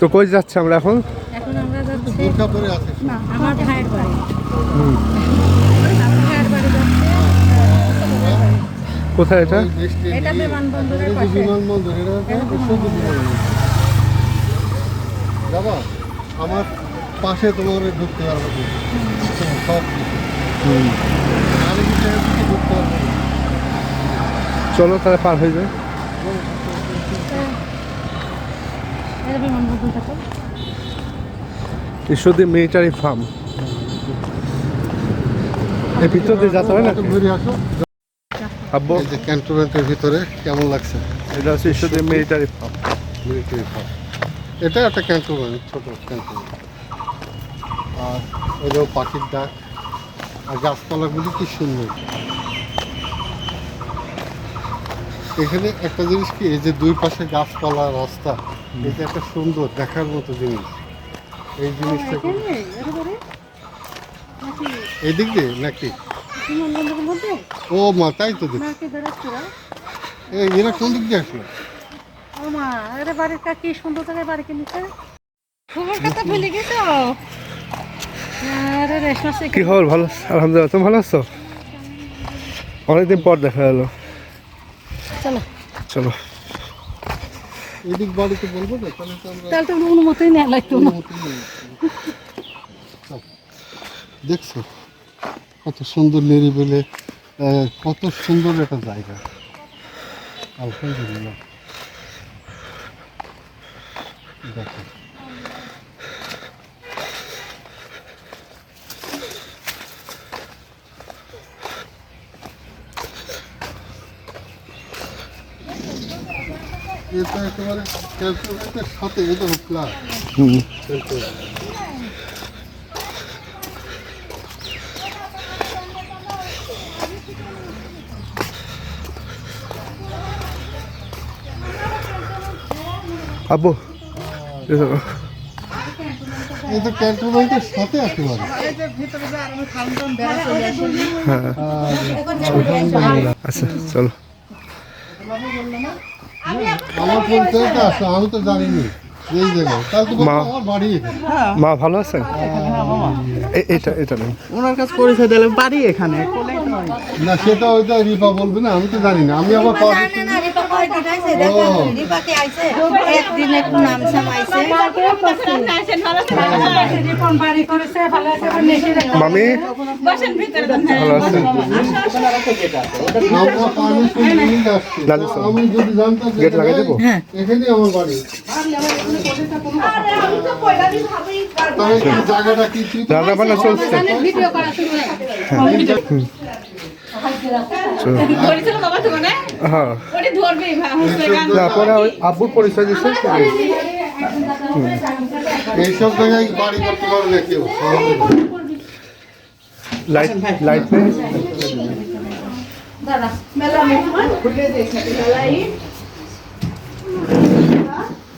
তো কই যাচ্ছে আমরা এখন? এখন আমরা যাচ্ছি না আমার ভাইয়ের বাড়ি। কোথায় এটা? ওই এটা বিমানবন্দরের পাশে। বিমানবন্দর এটা একটা শুধু আমার পাশে তোমার ঢুকতে পারব সব আমি ঢুকতে পারব? চলো তাহলে পার হয়ে যায় এটা বিমানবন্দর ঈশ্বরদী মিলিটারি ফার্ম এই ভিতর দিয়ে যেতে হয় না ঘুরে আসো আব্বু? এই যে ক্যান্টনমেন্টের ভিতরে কেমন লাগছে? এটা হচ্ছে Ishwardi military farm military farm এটা একটা ক্যান্টনমেন্ট ছোট ক্যান্টনমেন্ট। আর ওইটাও পাখির ডাক। আর গাছপালাগুলি কি সুন্দর। এখানে একটা জিনিস কি এই যে দুই পাশে গাছপালা রাস্তা এটা একটা সুন্দর দেখার মতো জিনিস। এই জিনিসটা খুব- এই দিক দিয়ে নাকি? ও মা তাই তো দেখ নাকি বেরোচ্ছিল এই এরা কোন দিক দিয়ে আসলো? ও মা আরে বাড়ির কা কি সুন্দর জায়গায় বাড়ি কিনেছে? খবর কথা ভুলে গেছো? আরে রেশমা কি খবর? ভালো? আলহামদুলিল্লাহ তুমি ভালো আছো? অনেকদিন পর দেখা গেলো চলো। চলো। এদিক বাড়িতে বলব না তাহলে তো আমরা তাহলে তো অনুমতি নেওয়া লাগতো না। নেই। দেখছ কত সুন্দর নিরিবিলে কত সুন্দর একটা জায়গা। আলহামদুলিল্লাহ। দেখো। এটা একেবারে ক্যালকুলেটার সাথে এটা প্লাস হুম। আব্বু এই দেখো। এটা ক্যান্টনমেন্টের সাথে একেবারে। হ্যাঁ। আচ্ছা চলো। আমার পরিচয়টা আসলো আমি তো জানিনি। এই জায়গায় তাহলে তো মা। আমার বাড়ি মা ভালো আছেন? এটা এটা নেই ওনার কাছে পরিচয় দিলে বাড়ি এখানে। না সেটা ওইটা রিপা বলবে না আমি তো জানি না আমি আবার পাওয়া মামি? ভালো আছেন? গেট লাগাই দেবো? তো রান্না বান্না চলছে। ভিডিও করা শুরু না পরে ওই আব্বুর পরিচয় দিচ্ছে এইসব জায়গায় বাড়ি করতে পারবে কেউ লাইট লাইট নেই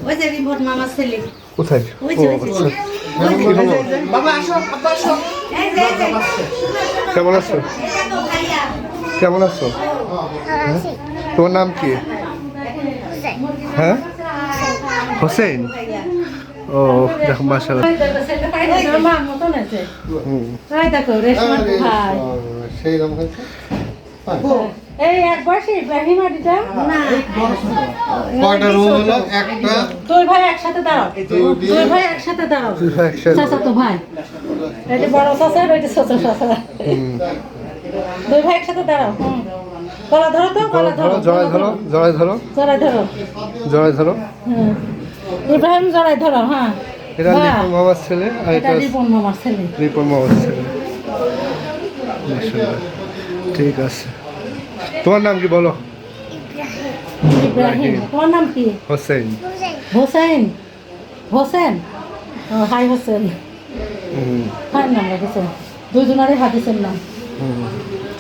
ওই যে রিপোর্ট মামার ছেলে। কোথায়। কেমন আছো। কেমন আছো? হ্যাঁ? তোমার নাম কি? হ্যাঁ? হোসেন? ও দেখো মাসাল্লাহ মা মতন আছে দেখো রেশমার ভাই কয়টা রুম হলো একটা একসাথে দাঁড়াও। ভাই একসাথে দাঁড়াও একসাথে চাচা তো ভাই এটা বড় চাচা এটা ছোট চাচা। দুই ভাই একসাথে দাঁড়াও। গলা ধরো তো গলা ধরো। জড়াই ধরো জড়াই ধরো। জড়াই ধরো। জড়াই ধরো। হুম। ইব্রাহিম জড়াই ধরো হ্যাঁ। এটা রিপন মামার ছেলে আর এটা রিপন মামার ছেলে। রিপন মামার ছেলে। ঠিক আছে। তোমার নাম কি বলো? ইব্রাহিম। তোমার নাম কি? হোসেন। হোসেন। হোসেন? হাই হোসেন। হাই নাম রেখেছেন। দুজনারই হাদিসের নাম।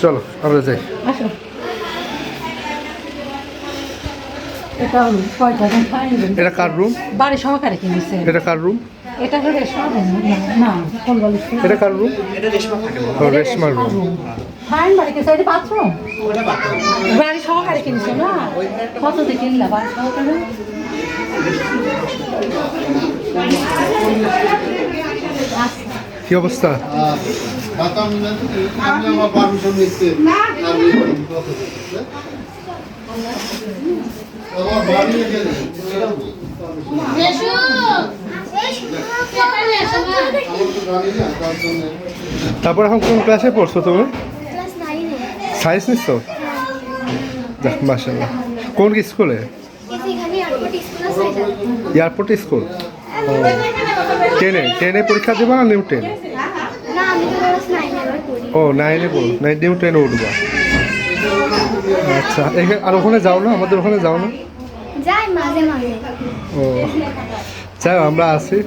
চলো আমরা যাই। এটা কার রুম বাড়ি সহকারে কিনেছে এটা কার রুম এটা হলো রেশমা room, না, না কলবালিশ এটা কার রুম এটা রেশমা থাকে। রুম ফাইন বাড়ি কিনেছে এটা বাথরুম বাড়ি সহকারে কিনেছে না। কত দিয়ে কিনলা বাড়ি সহকারে? কি অবস্থা? তারপর এখন কোন ক্লাসে পড়ছো তুমি? সায়েন্স নিচ্ছ? মাসাল্লাহ কোন স্কুলে এয়ারপোর্ট স্কুল টেনে টেনে পরীক্ষা দেবো না নিউ টেন ও নাইনে পড়ো নাইন নিউ টেনে উঠবা। আচ্ছা এখানে আর ওখানে যাও না? আমাদের ওখানে যাও না? যাই ও যাও আমরা আসি।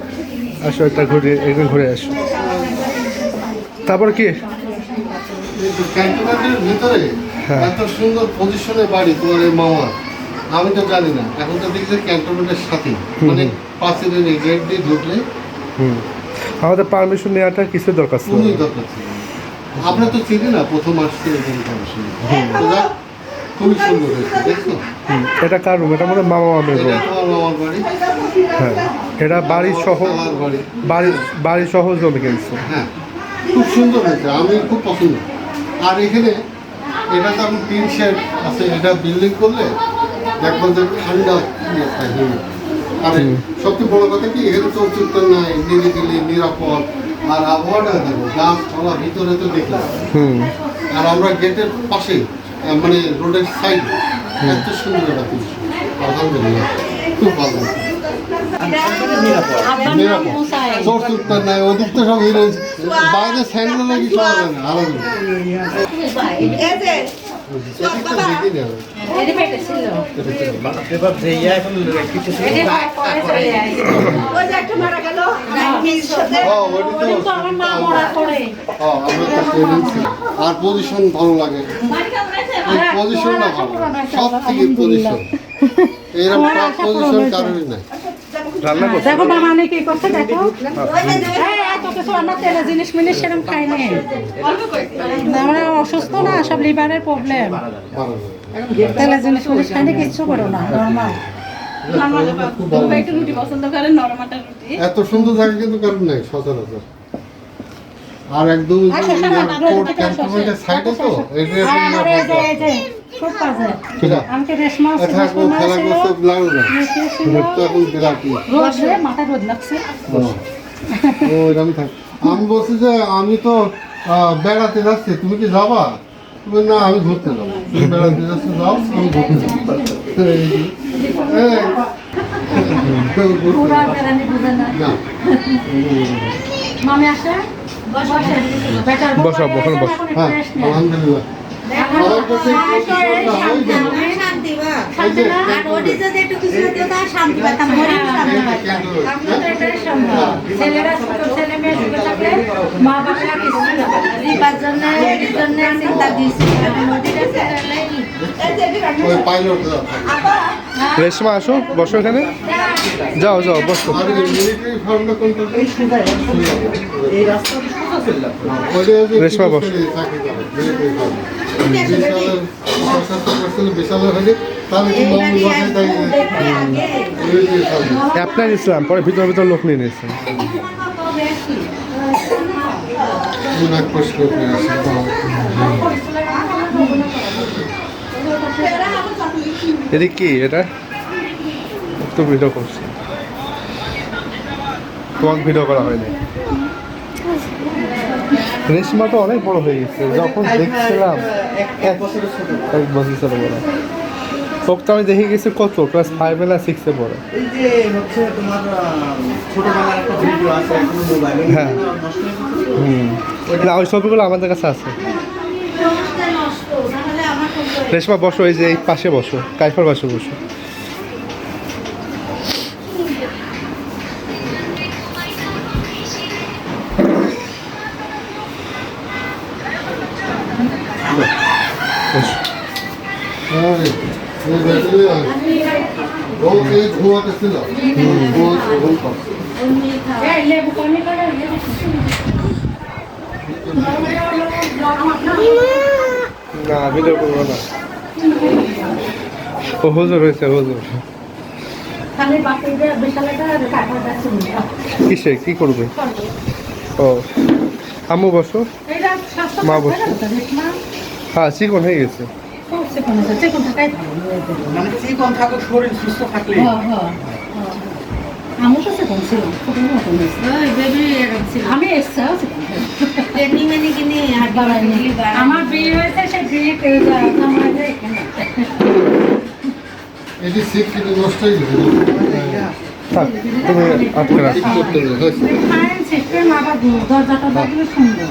আসো একটা ঘুরে একদিন ঘুরে আসো। তারপর কি? ক্যান্টনমেন্টের ভিতরে হ্যাঁ। এত সুন্দর পজিশনে বাড়ি তোমার এই মামা আমি তো জানি না। এখন তো দেখছি ক্যান্টনমেন্টের সাথে। মানে গেট দিয়ে ঢুকলে আমাদের পারমিশন নেওয়াটা কিছু দরকার ছিল। দরকার ছিল। আমরা তো চিনি না প্রথম আসছে এখানে পারমিশন তো যাক, খুবই সুন্দর হয়েছে দেখছ এটা কার রুম এটা মনে হয় মামা মামের রুম মামার বাড়ি। হ্যাঁ এটা বাড়ি সহ বাড়ি। বাড়ি বাড়ি সহ জমি কিনছে। হ্যাঁ খুব সুন্দর হয়েছে আমি খুব পছন্দ। আর এখানে এটা তো এখন টিন শেড আছে এটা বিল্ডিং করলে দেখবেন যে ঠান্ডা ইয়ে। আর সবচেয়ে বড় কথা কি এখানে তো চুক্তর নাই নিরিবিলি নিরাপদ। আর আবহাওয়াটা দেখো গাছপালা ভিতরে তো দেখলাম। হুম। আর আমরা গেটের পাশে মানে রোডের সাইড এত সুন্দর একটা দৃশ্য। আলহামদুলিল্লাহ খুব ভালো বাইরে স্যান্ডেল নাকি আলাদা আর পজিশন ভালো লাগে এই পজিশনটা ভালো সব থেকে পজিশন এরকম পজিশন কারোরই নাই রান্না দেখো মামা অনেক কি করছে দেখো। কিছু আমরা তেলে জিনিস মিনিস সেরকম খাই নাই। আমরা অসুস্থ না সব লিভারের প্রবলেম তেলে জিনিস মিনিস খাই না কিচ্ছু করো না নর্মাল এত সুন্দর জায়গা কিন্তু কারণ নাই সচরাচর। আর একদম ক্যান্টনমেন্টের সাইডে তো না রে মাথা রোদ লাগছে। ও, ও এরকম থাক আমি বলছি যে আমি তো বেড়াতে যাচ্ছি তুমি কি যাবা? তুমি না আমি ঘুরতে যাব। তুমি বেড়াতে যাচ্ছি যাও আমি ঘুরতে যাব। বসে বসো, বসো। হ্যাঁ আলহামদুলিল্লাহ। ছেলেরা থাকলে মা কিছু না রিপার জন্য জন্য চিন্তা রেশমা আসো বসো এখানে। যাও যাও বসো। রেশমা বস। অ্যাপ্লাই নিয়েছিলাম পরে ভিতর ভিতর লোক নিয়ে নিয়েছে। এদিক কি? এটা? তো ভিডিও করছি। তোমাকে ভিডিও করা হয়নি। রেশমা তো অনেক বড় হয়ে গেছে। যখন দেখছিলাম, এক ছোট। বছর ছিল বড়। ওকে তো আমি দেখে গেছি কত? ক্লাস ফাইভে না সিক্সে পড়ে। এই যে হচ্ছে তোমার ছোটবেলার একটা ভিডিও আছে এখনও মোবাইলে হ্যাঁ। হুম। না ওই ছবিগুলো আমাদের কাছে আছে। রেশমা বসো এই যে এই পাশে বসো কাইফার পাশে বসো। বসো। আরে, না ভিডিও করব না। ও, হুজুর হয়েছে, হুজুর। কিসে? কি করবে? ও, আম্মু বসো। মা বসে। হ্যাঁ চিকন হয়ে গেছে। চিকন আছে চিকন থাকাই মানে চিকন থাকুক শরীর সুস্থ থাকলে। হ্যাঁ হ্যাঁ ছিল মতন আমি এসছেও বাড়াইনি আমার বিয়ে হয়েছে সে বিয়ে করে যায় আমার এটি সিট কিন্তু হয়ে তুমি আটকে রাখো। করতে হয়েছে। সিস্টেম আবার দরজাটা দেখলে সুন্দর।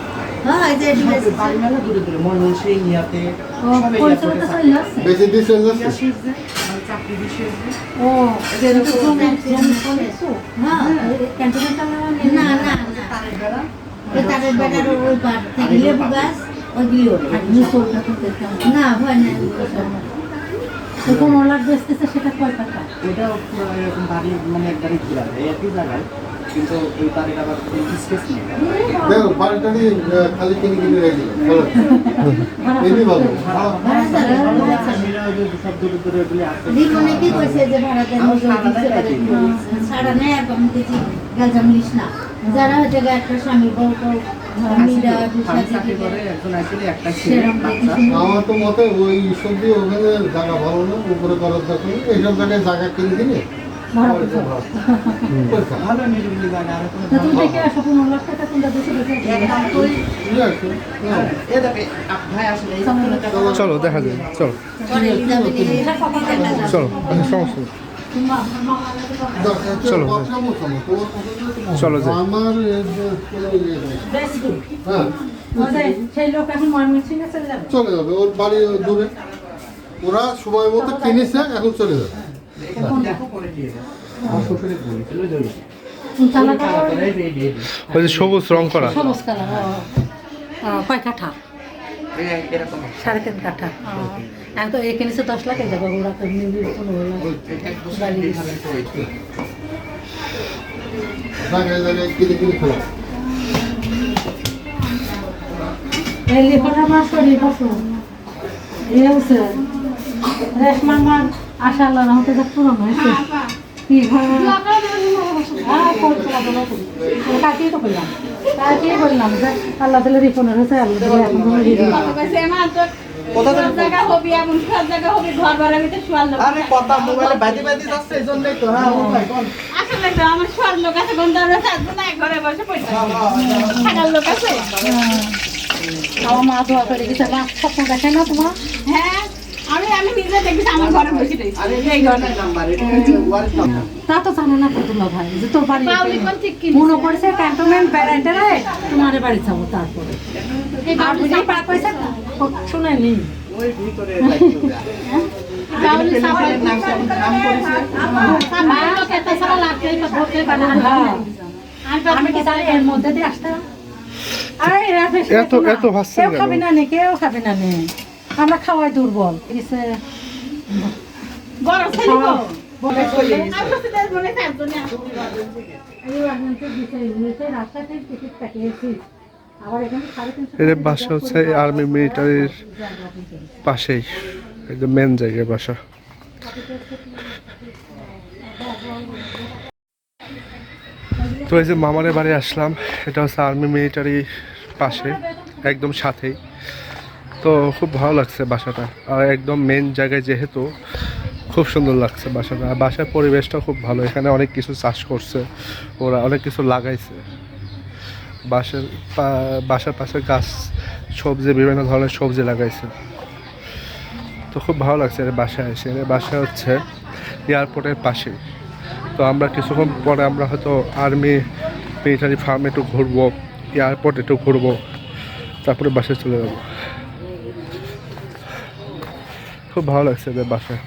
এটা এটা না ভয় নাই কোন ওলার বেচতেছে সেটা কয় টাকা এটাও এরকম বাড়ি মানে একবারই ঘোরা যায় একই জায়গায়। কিন্তু ওই বাড়ির আবার স্পেস নেই। দেখো বাড়িটা নিয়ে খালি কিনে কিনে রেখে দিলাম এমনি ভালো সব দূরে দূরে ওগুলি আছে জীবনে কি কইছে যে ভাড়াতে নজর দিতে পারে সারা নেই আর আমি দেখি গাজা মিলিস না। যারা হচ্ছে একটা স্বামী বউ আমার তো মতে ওই সবজি ওখানে জায়গা ভালো না উপরে করার দরকার। এইসব জায়গায় জায়গা কিনে কিনে আসো পনেরো লাখ টাকা তোমরা দেশে চলো দেখা যায় চলো। চলো সমস্যা। চলো। চলো আমার চলে যাবে ওর বাড়ি দূরে। ওরা সময় মতো কিনেছে এখন চলে যাবে। ওই যে সবুজ রং করা। সবুজ কালার কয় কাঠা? সাড়ে তিন কাঠা। এখন তো কিনেছে দশ লাখ যাবে ওরা তো নিবি পনেরো লাখ। বাড়ি জায়গায় জায়গায় কিনে কিনে খেলা এই লিখনটা আমার শরীর বসো এই হচ্ছে রেশমার মার আশা আল্লাহ রহমতে যা পুরনো হয়েছে। কি হ্যাঁ কাটিয়ে তো করলাম। কাটিয়ে করলাম যে আল্লাহ হয়েছে আল্লাহ এখন হ্যাঁ আমার শোয়ার লোক আছে ঘরে বসে পড়ে লোক আছে। আমার মা দোয়া করে গেছে মা স্বপ্ন দেখে না তোমার? হ্যাঁ আমি নিজে আমার ঘরে বসে তা তো জানে না তো ভাই যে তোর বাড়ি মনে পড়েছে ক্যান্টনমেন্ট বেড়াইতে রে তোমার বাড়ি যাব তারপরে। আর পার পয়সা ওই ভিতরে পারে না হ্যাঁ। আমি আমি কি জানি এর মধ্যে দিয়ে আসতাম। আরে এত- এত কেউ? খাবে না নে কেউ খাবে না নে। আমরা খাওয়াই দুর্বল মনে এদের বাসা হচ্ছে আর্মি মিলিটারির পাশেই একদম মেন জায়গায় বাসা তো এই যে মামারের বাড়ি আসলাম এটা হচ্ছে আর্মি মিলিটারি পাশে একদম সাথেই তো খুব ভালো লাগছে বাসাটা। আর একদম মেন জায়গায় যেহেতু খুব সুন্দর লাগছে বাসাটা। আর বাসার পরিবেশটা খুব ভালো। এখানে অনেক কিছু চাষ করছে। ওরা অনেক কিছু লাগাইছে। বাসার বাসার পাশে গাছ, সবজি, বিভিন্ন ধরনের সবজি লাগাইছে। তো খুব ভালো লাগছে এর বাসায় এসে। এর বাসা হচ্ছে এয়ারপোর্টের পাশে। তো আমরা কিছুক্ষণ পরে আমরা হয়তো আর্মি মিলিটারি ফার্ম একটু ঘুরবো, এয়ারপোর্ট একটু ঘুরবো। তারপরে বাসায় চলে যাব। খুব ভালো লাগছে এদের বাসায়